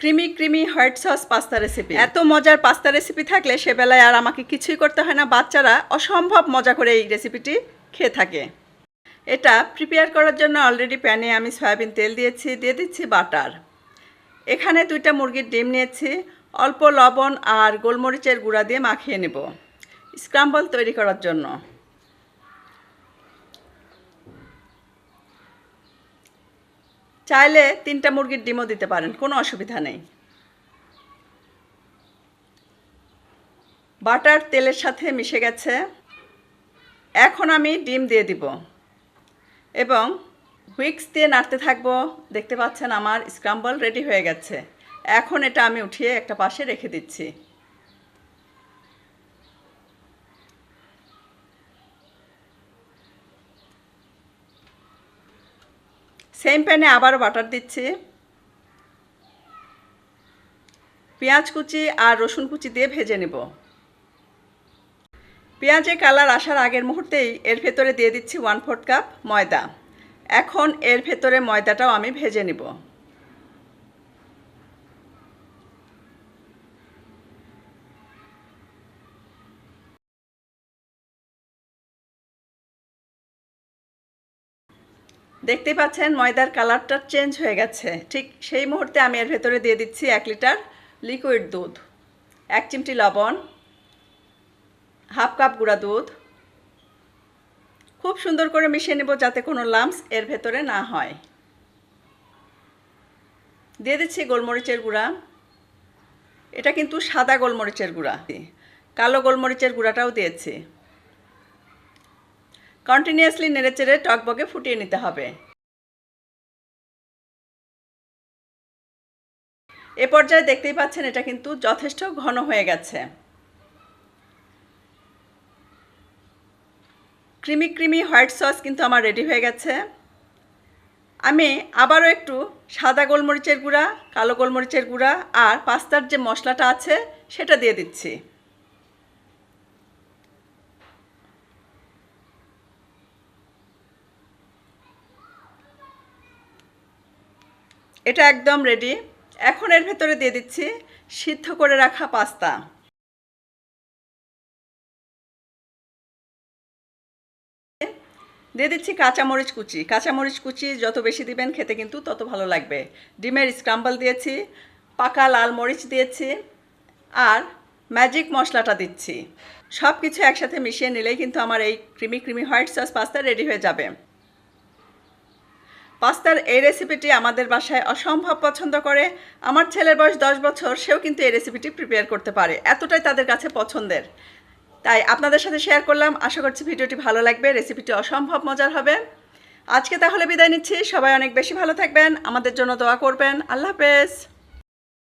Creamy creamy white sauce pasta recipe এত মজার pasta recipe থাকলে সে বেলায় আর আমাকে কিছুই করতে হয় না, বাচ্চারা অসম্ভব মজা করে এই রেসিপিটি খেয়ে থাকে। এটা প্রিপেয়ার করার জন্য অলরেডি প্যানে আমি সয়াবিন তেল দিয়েছি, দিয়ে দিচ্ছি বাটার। এখানে দুইটা মুরগির ডিম নিয়েছি, অল্প লবণ আর গোলমরিচের গুঁড়া দিয়ে মাখিয়ে নেব। স্ক্রাম্বল তৈরি করার জন্য। চাইলে তিনটা মুরগির ডিমও দিতে পারেন, কোনো অসুবিধা নেই। বাটার তেলের সাথে মিশে গেছে। এখন আমি ডিম দিয়ে দিব। এবং হুইক্স দিয়ে নাড়তে থাকব। দেখতে পাচ্ছেন আমার স্ক্রাম্বল রেডি হয়ে গেছে। এখন এটা আমি উঠিয়ে একটা পাশে রেখে দিচ্ছি। সেম প্যানে আবারও বাটার দিচ্ছি। পেঁয়াজ কুচি আর রসুন কুচি দিয়ে ভেজে নেব। পেঁয়াজে কালার আসার আগের মুহূর্তেই এর ভেতরে দিয়ে দিচ্ছি ওয়ান ফোর্থ কাপ ময়দা। এখন এর ভেতরে ময়দাটাও আমি ভেজে নেব। দেখতে পাচ্ছেন, ময়দার কালারটা চেঞ্জ হয়ে গেছে। ঠিক সেই মুহূর্তে আমি এর ভেতরে দিয়ে দিচ্ছি এক লিটার লিকুইড দুধ। এক চিমটি লবণ, হাফ কাপ গুঁড়া দুধ। খুব সুন্দর করে মিশিয়ে নেব যাতে কোনো লাম্পস এর ভেতরে না হয়। দিয়ে দিচ্ছি গোলমরিচের গুঁড়া। এটা কিন্তু সাদা গোলমরিচের গুঁড়া। কালো গোলমরিচের গুঁড়াটাও দিয়েছি। কন্টিনিউয়াসলি নেড়েচেড়ে টকবগে ফুটিয়ে নিতে হবে। এ পর্যায়ে দেখতেই পাচ্ছেন এটা কিন্তু যথেষ্ট ঘন হয়ে গেছে। ক্রিমি ক্রিমি হোয়াইট সস কিন্তু আমার রেডি হয়ে গেছে। আমি আবারও একটু সাদা গোলমরিচের গুঁড়া, কালো গোলমরিচের গুঁড়া আর পাস্তার যে মশলাটা আছে সেটা দিয়ে দিচ্ছি। এটা একদম রেডি এখন এর ভেতরে দিয়ে দিচ্ছি সিদ্ধ করে রাখা পাস্তা। দিয়ে দিচ্ছি কাঁচামরিচ কুচি। কাঁচামরিচ কুচি যত বেশি দিবেন খেতে কিন্তু তত ভালো লাগবে। ডিমের স্ক্রাম্বল দিয়েছি, পাকা লাল মরিচ দিয়েছি আর ম্যাজিক মশলাটা দিচ্ছি। সব কিছু একসাথে মিশিয়ে নিলেই কিন্তু আমার এই creamy creamy white sauce pasta ready হয়ে যাবে। পাস্তার এই রেসিপিটি আমাদের বাসায় অসম্ভব পছন্দ করে। আমার ছেলের বয়স দশ বছর, সেও কিন্তু এই রেসিপিটি প্রিপেয়ার করতে পারে। এতটাই তাদের কাছে পছন্দের। তাই আপনাদের সাথে শেয়ার করলাম। আশা করছি ভিডিওটি ভালো লাগবে রেসিপিটি অসম্ভব মজার হবে। আজকে তাহলে বিদায় নিচ্ছি। সবাই অনেক বেশি ভালো থাকবেন। আমাদের জন্য দোয়া করবেন। আল্লাহ হাফেজ।